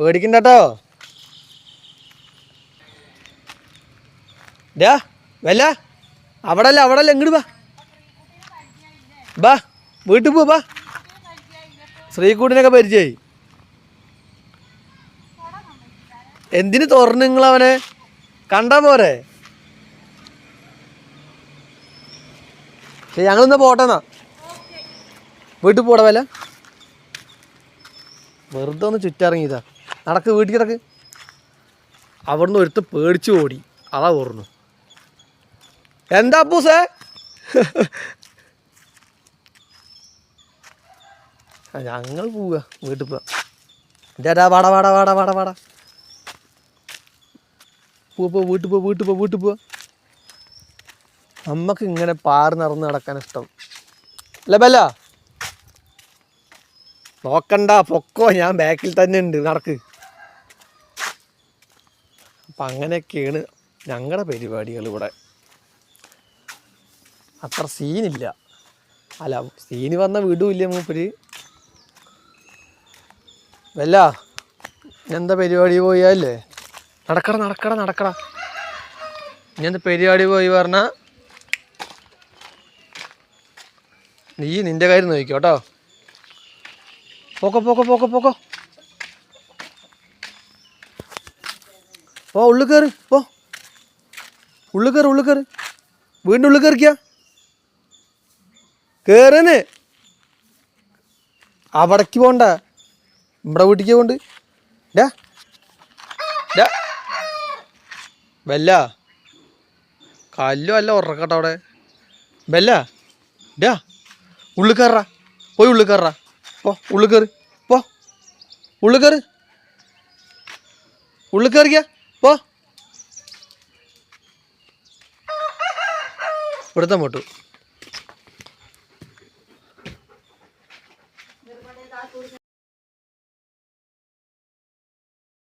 പേടിക്കണ്ട ഡാ വല്ല. അവിടെ അല്ല അവിടെ അല്ല ഇങ്ങോട്ട് വാ ബാ വീട്ടിൽ പോ ബാ ശ്രീകൂടിനൊക്കെ പരിചയമായി എന്തിന് നിങ്ങൾ അവനെ കണ്ടാ പോരെ. ശരി ഞങ്ങളൊന്ന് പോട്ടെന്നാ വീട്ടിൽ പോടാ വല്ല. വെറുതെ ഒന്ന് ചുറ്റിറങ്ങിയതാ. നടക്ക് വീട്ടിൽ കിടക്ക്. അവിടുന്ന് ഒരുത്ത് പേടിച്ചു ഓടി. അതാ ഓർന്നു എന്താ പൂസേ ഞങ്ങൾ പോവുക വീട്ടിൽ പോവാ. വാട വാട വാട വാട വാടാ. പോ വീട്ടിൽ പോ വീട്ടിൽ പോ വീട്ടിൽ പോ. നമ്മക്ക് ഇങ്ങനെ പാറി നടന്ന് നടക്കാൻ ഇഷ്ടം. അല്ല ബല്ല. നോക്കണ്ട പൊക്കോ ഞാൻ ബാക്കിൽ തന്നെ ഉണ്ട്. നടക്ക്. അപ്പം അങ്ങനെയൊക്കെയാണ് ഞങ്ങളുടെ പരിപാടികൾ ഇവിടെ. അത്ര സീനില്ല. അല്ല സീന് വന്ന വീടുമില്ല മൂപ്പര്. വല്ല എന്താ പരിപാടി പോയാല്ലേ നടക്കട നടക്കട നടക്കട. ഇനി എന്താ പരിപാടി പോയി പറഞ്ഞാ? നീ നിന്റെ കാര്യം നോക്കിക്കോട്ടോ പോക്കോ പോക്കോ പോക്കോ പോക്കോ. പോ ഉള്ളു കയറി പോ ഉള്ളു കയറി ഉള്ളു കയറി വീണ്ടും ഉള്ളു കയറിക്ക കയറുന്ന് അവിടേക്ക് പോണ്ട. നമ്മുടെ വീട്ടിലേക്ക് പോണ്ട്. ഡാ. ഡാ. ബെല്ല. കല്ലു അല്ല ഉറക്കട്ടെ അവിടെ. ബെല്ല. ഡാ. ഉള്ളു കയറാ പോയി ഉള്ളു കയറാ പോ ഉള്ളു കയറി പോ. ഉള്ളു കയറി ഉള്ളു കയറിക്കാ പോ ഇവിടുത്തെ മോട്ടു